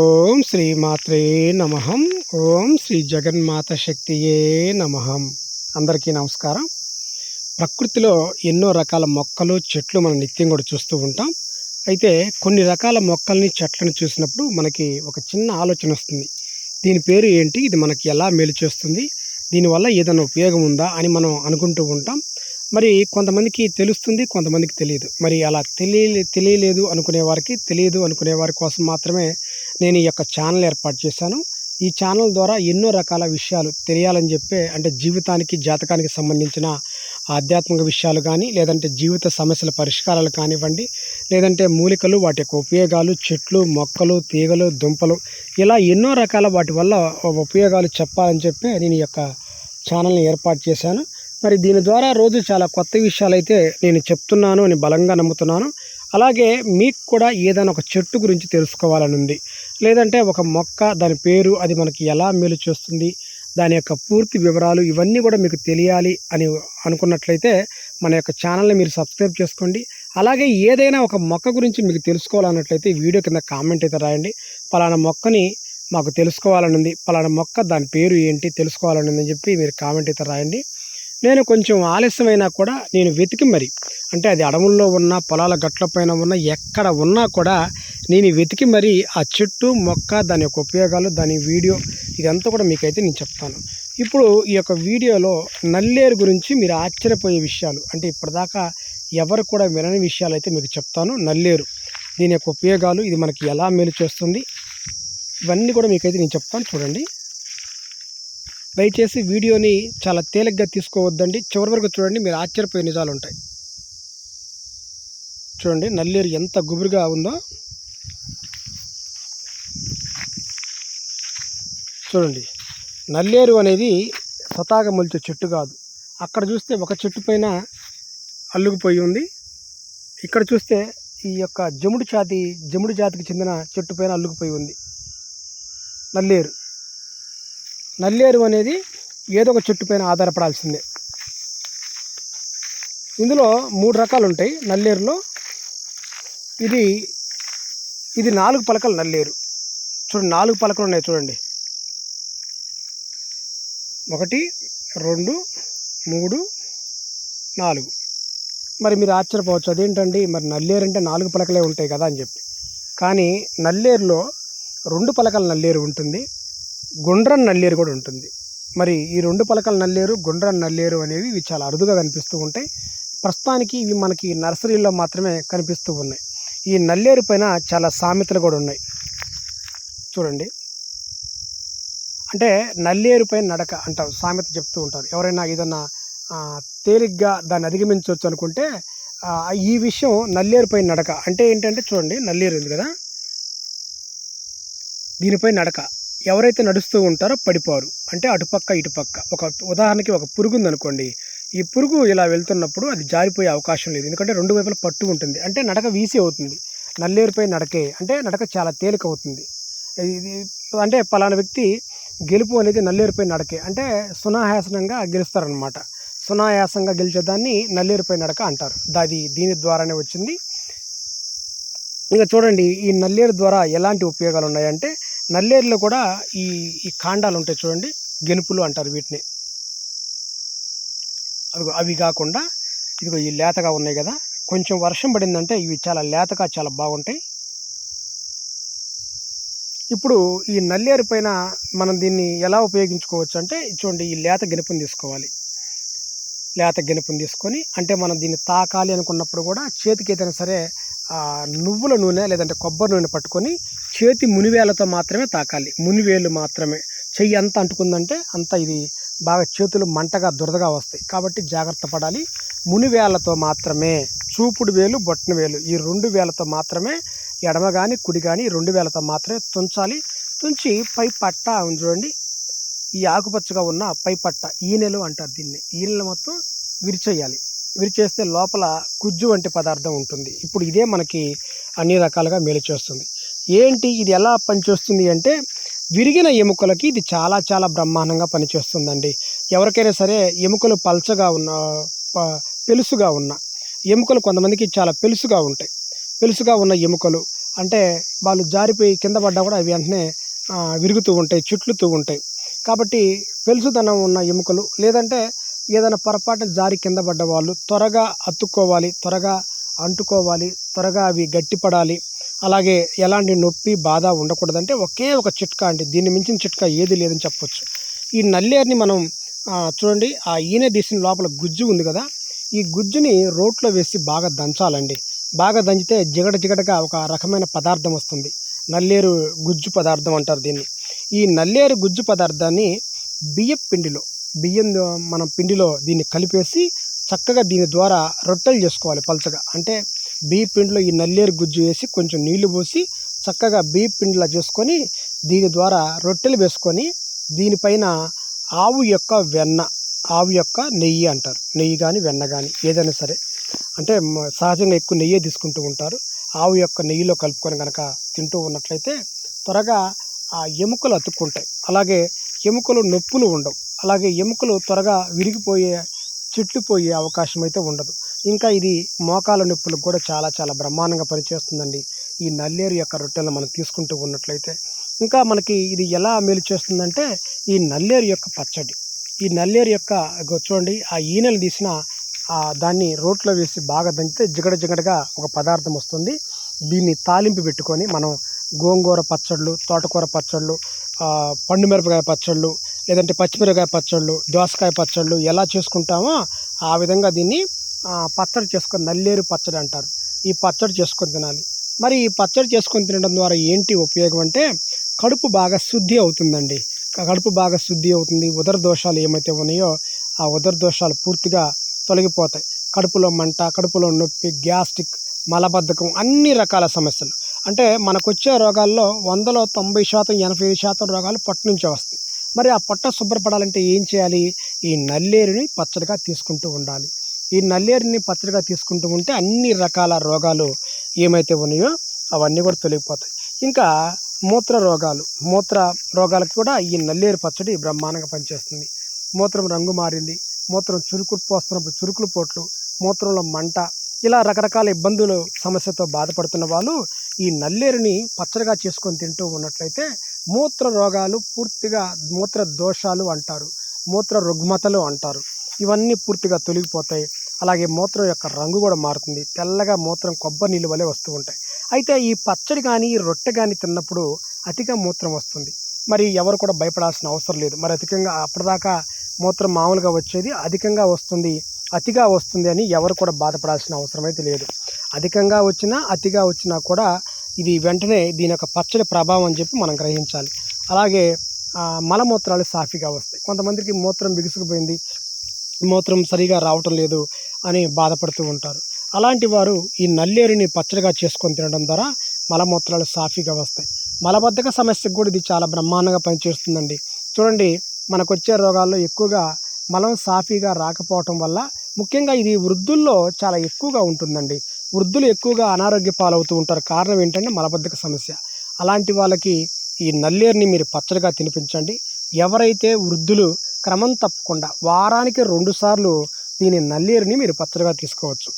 ఓం శ్రీ నమహం ఓం శ్రీ జగన్మాత శక్తియే నమహం అందరికీ నమస్కారం. ప్రకృతిలో ఎన్నో రకాల మొక్కలు చెట్లు మనం నిత్యం కూడా చూస్తూ ఉంటాం. అయితే కొన్ని రకాల మొక్కల్ని చెట్లను చూసినప్పుడు మనకి ఒక చిన్న ఆలోచన వస్తుంది. దీని పేరు ఏంటి? ఇది మనకి ఎలా మేలు చేస్తుంది? దీనివల్ల ఏదైనా ఉపయోగం ఉందా అని మనం అనుకుంటూ ఉంటాం. మరి కొంతమందికి తెలుస్తుంది కొంతమందికి తెలియదు. మరి అలా తెలియ తెలియలేదు అనుకునే వారికి తెలియదు అనుకునే వారి కోసం మాత్రమే నేను ఈ యొక్క ఛానల్ ఏర్పాటు చేశాను. ఈ ఛానల్ ద్వారా ఎన్నో రకాల విషయాలు తెలియాలని చెప్పే అంటే జీవితానికి జాతకానికి సంబంధించిన ఆధ్యాత్మిక విషయాలు కానీ లేదంటే జీవిత సమస్యల పరిష్కారాలు కానివ్వండి లేదంటే మూలికలు వాటి యొక్క ఉపయోగాలు చెట్లు మొక్కలు తీగలు దుంపలు ఇలా ఎన్నో రకాల వాటి వల్ల ఉపయోగాలు చెప్పాలని చెప్పి నేను ఈ యొక్క ఛానల్ని ఏర్పాటు చేశాను. మరి దీని ద్వారా రోజు చాలా కొత్త విషయాలు అయితే నేను చెప్తున్నాను అని బలంగా నమ్ముతున్నాను. అలాగే మీకు కూడా ఏదైనా ఒక చెట్టు గురించి తెలుసుకోవాలని ఉంది లేదంటే ఒక మొక్క దాని పేరు అది మనకి ఎలా మేలు చేస్తుంది దాని యొక్క పూర్తి వివరాలు ఇవన్నీ కూడా మీకు తెలియాలి అని అనుకున్నట్లయితే మన యొక్క ఛానల్ని మీరు సబ్స్క్రైబ్ చేసుకోండి. అలాగే ఏదైనా ఒక మొక్క గురించి మీకు తెలుసుకోవాలన్నట్లయితే వీడియో కింద కామెంట్ అయితే రాయండి. పలానా మొక్కని మాకు తెలుసుకోవాలని ఉంది పలానా మొక్క దాని పేరు ఏంటి తెలుసుకోవాలని చెప్పి మీరు కామెంట్ అయితే రాయండి. నేను కొంచెం ఆలస్యమైనా కూడా నేను వెతికి మరి. అంటే అది అడవుల్లో ఉన్న పొలాల గట్ల పైన ఉన్న ఎక్కడ ఉన్నా కూడా నేను వెతికి మరి ఆ చెట్టు మొక్క దాని యొక్క ఉపయోగాలు దాని వీడియో ఇదంతా కూడా మీకైతే నేను చెప్తాను. ఇప్పుడు ఈ యొక్క వీడియోలో నల్లేరు గురించి మీరు ఆశ్చర్యపోయే విషయాలు అంటే ఇప్పటిదాకా ఎవరు కూడా వినని విషయాలు అయితే మీకు చెప్తాను. నల్లేరు దీని యొక్క ఉపయోగాలు ఇది మనకి ఎలా మేలు చేస్తుంది ఇవన్నీ కూడా మీకైతే నేను చెప్తాను. చూడండి. దయచేసి వీడియోని చాలా తేలిగ్గా తీసుకోవద్దండి. చివరి వరకు చూడండి మీరు ఆశ్చర్యపోయే నిజాలు ఉంటాయి. చూడండి నల్లేరు ఎంత గుబురుగా ఉందో. చూడండి నల్లేరు అనేది సతాగా మొలిచే చెట్టు కాదు. అక్కడ చూస్తే ఒక చెట్టు పైన అల్లుకుపోయి ఉంది. ఇక్కడ చూస్తే ఈ యొక్క జముడు జాతి జముడు జాతికి చెందిన చెట్టు పైన అల్లుకుపోయి ఉంది. నల్లేరు. నల్లేరు అనేది ఏదో ఒక చెట్టు పైన ఆధారపడాల్సిందే. ఇందులో మూడు రకాలు ఉంటాయి నల్లేరులో. ఇది ఇది నాలుగు పలకలు నల్లేరు. చూడండి నాలుగు పలకలు ఉన్నాయి చూడండి. ఒకటి రెండు మూడు నాలుగు. మరి మీరు ఆశ్చర్యపోవచ్చు అదేంటండి? మరి నల్లేరు అంటే నాలుగు పలకలే ఉంటాయి కదా అని చెప్పి. కానీ నల్లేరులో రెండు పలకల నల్లేరు ఉంటుంది. గుండ్రన్ నల్లేరు కూడా ఉంటుంది. మరి ఈ రెండు పలకల నల్లేరు గుండ్రన్ నల్లేరు అనేవి ఇవి చాలా అరుదుగా కనిపిస్తూ ఉంటాయి. ప్రస్తుతానికి ఇవి మనకి నర్సరీలో మాత్రమే కనిపిస్తూ ఉన్నాయి. ఈ నల్లేరు పైన చాలా సామెతలు కూడా ఉన్నాయి. చూడండి. అంటే నల్లేరు పైన నడక అంటారు సామెత చెప్తూ ఉంటారు. ఎవరైనా ఏదన్నా తేలిగ్గా దాన్ని అధిగమించవచ్చు అనుకుంటే ఈ విషయం నల్లేరు పైన నడక. అంటే ఏంటంటే చూడండి నల్లేరు ఉంది కదా? దీనిపై నడక. ఎవరైతే నడుస్తూ ఉంటారో పడిపోరు. అంటే అటుపక్క ఇటుపక్క ఒక ఉదాహరణకి ఒక పురుగు ఉందనుకోండి ఈ పురుగు ఇలా వెళ్తున్నప్పుడు అది జారిపోయే అవకాశం లేదు. ఎందుకంటే రెండు వైపుల పట్టు ఉంటుంది. అంటే నడక వీసి అవుతుంది. నల్లేరుపై నడకే. అంటే నడక చాలా తేలిక అవుతుంది. ఇది అంటే పలానా వ్యక్తి గెలుపు అనేది నల్లేరుపై నడకే. అంటే సునాయాసనంగా గెలుస్తారనమాట సునాయాసంగా గెలిచేదాన్ని నల్లేరుపై నడక అంటారు. అది దీని ద్వారానే వచ్చింది. ఇంకా చూడండి ఈ నల్లేరు ద్వారా ఎలాంటి ఉపయోగాలు ఉన్నాయంటే నల్లేరులో కూడా ఈ ఈ కాండాలు ఉంటాయి చూడండి గెనుపులు అంటారు వీటిని. అదిగో అవి కాకుండా ఇదిగో ఈ లేతగా ఉన్నాయి కదా కొంచెం వర్షం పడిందంటే ఇవి చాలా లేతగా చాలా బాగుంటాయి. ఇప్పుడు ఈ నల్లేరు పైన మనం దీన్ని ఎలా ఉపయోగించుకోవచ్చు అంటే చూడండి ఈ లేత గెనుపుని తీసుకోవాలి. లేత గెనుపుని తీసుకొని అంటే మనం దీన్ని తాకాలి అనుకున్నప్పుడు కూడా చేతికి ఏదైనా సరే నువ్వుల నూనె లేదంటే కొబ్బరి నూనె పట్టుకొని చేతి మునివేలతో మాత్రమే తాకాలి. మునివేలు మాత్రమే. చెయ్యి ఎంత అంటుకుందంటే అంత ఇది బాగా చేతులు మంటగా దురదగా వస్తాయి. కాబట్టి జాగ్రత్త పడాలి. మునివేలతో మాత్రమే. చూపుడు వేలు బొట్టన వేలు. ఈ రెండు వేలతో మాత్రమే ఎడమ కానీ కుడి కానీ రెండు వేలతో మాత్రమే తుంచాలి. తుంచి పై పట్ట చూడండి. ఈ ఆకుపచ్చగా ఉన్న పై పట్ట ఈనెలు అంటారు దీన్ని. ఈనెలు మొత్తం విరిచేయాలి. విరిచేస్తే లోపల గుజ్జు వంటి పదార్థం ఉంటుంది. ఇప్పుడు ఇదే మనకి అన్ని రకాలుగా మేలు చేస్తుంది. ఏంటి? ఇది ఎలా పనిచేస్తుంది అంటే విరిగిన ఎముకలకి ఇది చాలా చాలా బ్రహ్మాండంగా పనిచేస్తుందండి. ఎవరికైనా సరే ఎముకలు పల్చగా ఉన్న పెలుసుగా ఉన్న ఎముకలు కొంతమందికి చాలా పెలుసుగా ఉంటాయి. పెలుసుగా ఉన్న ఎముకలు అంటే వాళ్ళు జారిపోయి కింద పడ్డా కూడా అవి వెంటనే విరుగుతూ ఉంటాయి చుట్లుతూ ఉంటాయి. కాబట్టి పెలుసుదనం ఉన్న ఎముకలు లేదంటే ఏదైనా పొరపాటున జారి కింద పడ్డ వాళ్ళు త్వరగా అతుక్కోవాలి త్వరగా అంటుకోవాలి త్వరగా అవి గట్టిపడాలి. అలాగే ఎలాంటి నొప్పి బాధ ఉండకూడదంటే ఒకే ఒక చిట్కా అండి. దీన్ని మించిన చిట్కా ఏది లేదని చెప్పొచ్చు. ఈ నల్లేరుని మనం చూడండి ఆ ఈనె తీసిన లోపల గుజ్జు ఉంది కదా ఈ గుజ్జుని రోట్లో వేసి బాగా దంచాలండి. బాగా దంచితే జిగట జిగటగా ఒక రకమైన పదార్థం వస్తుంది. నల్లేరు గుజ్జు పదార్థం అంటారు దీన్ని. ఈ నల్లేరు గుజ్జు పదార్థాన్ని బియ్యపు పిండిలో బియ్యం మనం పిండిలో దీన్ని కలిపేసి చక్కగా దీని ద్వారా రొట్టెలు చేసుకోవాలి పలచగా. అంటే బియ్య పిండిలో ఈ నల్లేరు గుజ్జు వేసి కొంచెం నీళ్ళు పోసి చక్కగా బియ్య పిండిలా చేసుకొని దీని ద్వారా రొట్టెలు వేసుకొని దీనిపైన ఆవు యొక్క వెన్న ఆవు యొక్క నెయ్యి అంటారు. నెయ్యి కానీ వెన్న కానీ ఏదైనా సరే. అంటే సహజంగా ఎక్కువ నెయ్యే తీసుకుంటూ ఉంటారు. ఆవు యొక్క నెయ్యిలో కలుపుకొని కనుక తింటూ ఉన్నట్లయితే త్వరగా ఆ ఎముకలు అతుక్కుంటాయి. అలాగే ఎముకలు నొప్పులు ఉండవు. అలాగే ఎముకలు త్వరగా విరిగిపోయే చిట్లిపోయే అవకాశం అయితే ఉండదు. ఇంకా ఇది మోకాల నొప్పులకు కూడా చాలా చాలా బ్రహ్మాండంగా పనిచేస్తుందండి. ఈ నల్లేరు యొక్క రొట్టెలను మనం తీసుకుంటూ ఉన్నట్లయితే. ఇంకా మనకి ఇది ఎలా మేలు చేస్తుందంటే ఈ నల్లేరు యొక్క పచ్చడి. ఈ నల్లేరు యొక్క చూడండి ఆ ఈనెలు తీసిన దాన్ని రోట్లో వేసి బాగా దంచితే జిగడ జిగడగా ఒక పదార్థం వస్తుంది. దీన్ని తాలింపు పెట్టుకొని మనం గోంగూర పచ్చళ్ళు తోటకూర పచ్చళ్ళు పండు మిరపకాయ పచ్చళ్ళు లేదంటే పచ్చిమిరకాయ పచ్చళ్ళు దోసకాయ పచ్చళ్ళు ఎలా చేసుకుంటామో ఆ విధంగా దీన్ని పచ్చడి చేసుకొని నల్లేరు పచ్చడి అంటారు. ఈ పచ్చడి చేసుకొని తినాలి. మరి ఈ పచ్చడి చేసుకొని తినడం ద్వారా ఏంటి ఉపయోగం అంటే కడుపు బాగా శుద్ధి అవుతుందండి. కడుపు బాగా శుద్ధి అవుతుంది. ఉదర దోషాలు ఏమైతే ఉన్నాయో ఆ ఉదర దోషాలు పూర్తిగా తొలగిపోతాయి. కడుపులో మంట కడుపులో నొప్పి గ్యాస్ట్రిక్ మలబద్ధకం అన్ని రకాల సమస్యలు. అంటే మనకు వచ్చే రోగాల్లో వందలో తొంభై శాతం ఎనభై శాతం రోగాలు పట్టు నుంచే వస్తాయి. మరి ఆ పొట్ట శుభ్రపడాలంటే ఏం చేయాలి? ఈ నల్లేరుని పచ్చడిగా తీసుకుంటూ ఉండాలి. ఈ నల్లేరుని పచ్చడిగా తీసుకుంటూ ఉంటే అన్ని రకాల రోగాలు ఏమైతే ఉన్నాయో అవన్నీ కూడా తొలగిపోతాయి. ఇంకా మూత్ర రోగాలు మూత్ర రోగాలకు కూడా ఈ నల్లేరు పచ్చడి బ్రహ్మాండంగా పనిచేస్తుంది. మూత్రం రంగు మారింది మూత్రం చురుకు పోస్తున్నప్పుడు చురుకులు పోట్లు మూత్రంలో మంట ఇలా రకరకాల ఇబ్బందులు సమస్యతో బాధపడుతున్న వాళ్ళు ఈ నల్లేరుని పచ్చడిగా చేసుకొని తింటూ ఉన్నట్లయితే మూత్ర రోగాలు పూర్తిగా మూత్ర దోషాలు అంటారు. మూత్ర రుగ్మతలు అంటారు. ఇవన్నీ పూర్తిగా తొలగిపోతాయి. అలాగే మూత్రం యొక్క రంగు కూడా మారుతుంది. తెల్లగా మూత్రం కొబ్బరి నీళ్ళు వలె వస్తూ ఉంటాయి. అయితే ఈ పచ్చడి కానీ ఈ రొట్టె కానీ తిన్నప్పుడు అతిగా మూత్రం వస్తుంది. మరి ఎవరు కూడా భయపడాల్సిన అవసరం లేదు. మరి అధికంగా అప్పటిదాకా మూత్రం మామూలుగా వచ్చేది అధికంగా వస్తుంది అతిగా వస్తుంది అని ఎవరు కూడా బాధపడాల్సిన అవసరం అయితే లేదు. అధికంగా వచ్చినా అతిగా వచ్చినా కూడా ఇది వెంటనే దీని యొక్క పచ్చడి ప్రభావం అని చెప్పి మనం గ్రహించాలి. అలాగే మలమూత్రాలు సాఫీగా వస్తాయి. కొంతమందికి మూత్రం బిగుసుకుపోయింది మూత్రం సరిగా రావటం లేదు అని బాధపడుతూ ఉంటారు. అలాంటి వారు ఈ నల్లేరుని పచ్చడిగా చేసుకొని తినడం ద్వారా మలమూత్రాలు సాఫీగా వస్తాయి. మలబద్ధక సమస్యకు కూడా ఇది చాలా బ్రహ్మాండంగా పనిచేస్తుందండి. చూడండి మనకు వచ్చే రోగాల్లో ఎక్కువగా మలం సాఫీగా రాకపోవటం వల్ల ముఖ్యంగా ఇది వృద్ధుల్లో చాలా ఎక్కువగా ఉంటుందండి. వృద్ధులు ఎక్కువగా అనారోగ్య పాలవుతూ ఉంటారు. కారణం ఏంటంటే మలబద్ధక సమస్య. అలాంటి వాళ్ళకి ఈ నల్లేరుని మీరు పచ్చడిగా తినిపించండి. ఎవరైతే వృద్ధులు క్రమం తప్పకుండా వారానికి రెండుసార్లు దీని నల్లేరుని మీరు పచ్చడిగా తీసుకోవచ్చు.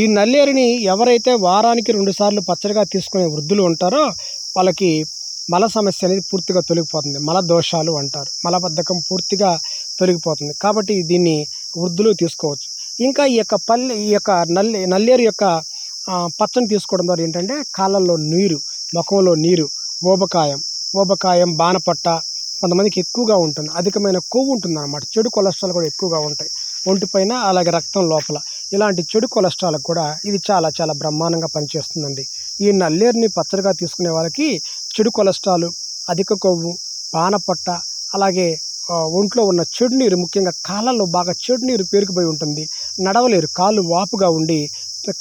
ఈ నల్లేరుని ఎవరైతే వారానికి రెండుసార్లు పచ్చడిగా తీసుకునే వృద్ధులు ఉంటారో వాళ్ళకి మల సమస్య అనేది పూర్తిగా తొలగిపోతుంది. మల దోషాలు అంటారు. మలబద్ధకం పూర్తిగా తొలగిపోతుంది. కాబట్టి దీన్ని వృద్ధులు తీసుకోవచ్చు. ఇంకా ఈ యొక్క పల్లె ఈ యొక్క నల్లి నల్లేరు యొక్క పచ్చని తీసుకోవడం ద్వారా ఏంటంటే కాళ్ళల్లో నీరు ముఖంలో నీరు ఊబకాయం ఊబకాయం బాణపట్ట కొంతమందికి ఎక్కువగా ఉంటుంది. అధికమైన కొవ్వు ఉంటుంది అనమాట చెడు కొలెస్ట్రాల్ కూడా ఎక్కువగా ఉంటాయి. ఒంటిపైన అలాగే రక్తం లోపల. ఇలాంటి చెడు కొలెస్ట్రాల్కి కూడా ఇది చాలా చాలా బ్రహ్మాండంగా పనిచేస్తుందండి. ఈ నల్లేరుని పచ్చడిగా తీసుకునే వాళ్ళకి చెడు కొలెస్ట్రాల్ అధిక కొవ్వు బాణపట్ట అలాగే ఒంట్లో ఉన్న చెడు నీరు ముఖ్యంగా కాళ్ళల్లో బాగా చెడు నీరు పేరుకుపోయి ఉంటుంది. నడవలేరు. కాళ్ళు వాపుగా ఉండి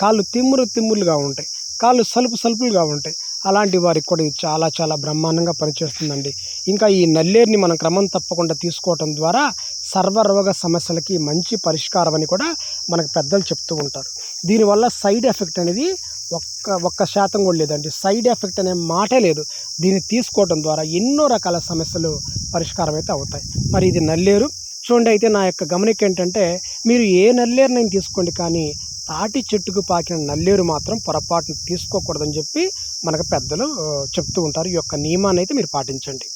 కాళ్ళు తిమ్మురు తిమ్మురులుగా ఉంటాయి. కాళ్ళు సలుపు సలుపులుగా ఉంటాయి. అలాంటి వారికి కూడా ఇది చాలా చాలా బ్రహ్మాండంగా పనిచేస్తుందండి. ఇంకా ఈ నల్లేరుని మనం క్రమం తప్పకుండా తీసుకోవటం ద్వారా సర్వరోగ సమస్యలకి మంచి పరిష్కారం అని కూడా మనకు పెద్దలు చెప్తూ ఉంటారు. దీనివల్ల సైడ్ ఎఫెక్ట్ అనేది ఒక్క ఒక్క శాతం కూడా లేదండి. సైడ్ ఎఫెక్ట్ అనే మాటే లేదు. దీన్ని తీసుకోవడం ద్వారా ఎన్నో రకాల సమస్యలు పరిష్కారం అయితే అవుతాయి. మరి ఇది నల్లేరు. చూడండి అయితే నా యొక్క గమనిక ఏంటంటే మీరు ఏ నల్లేరునైనా తీసుకోండి కానీ తాటి చెట్టుకు పాకిన నల్లేరు మాత్రం పొరపాటున తీసుకోకూడదని చెప్పి మనకు పెద్దలు చెప్తూ ఉంటారు. ఈ యొక్క నియమాన్ని అయితే మీరు పాటించండి.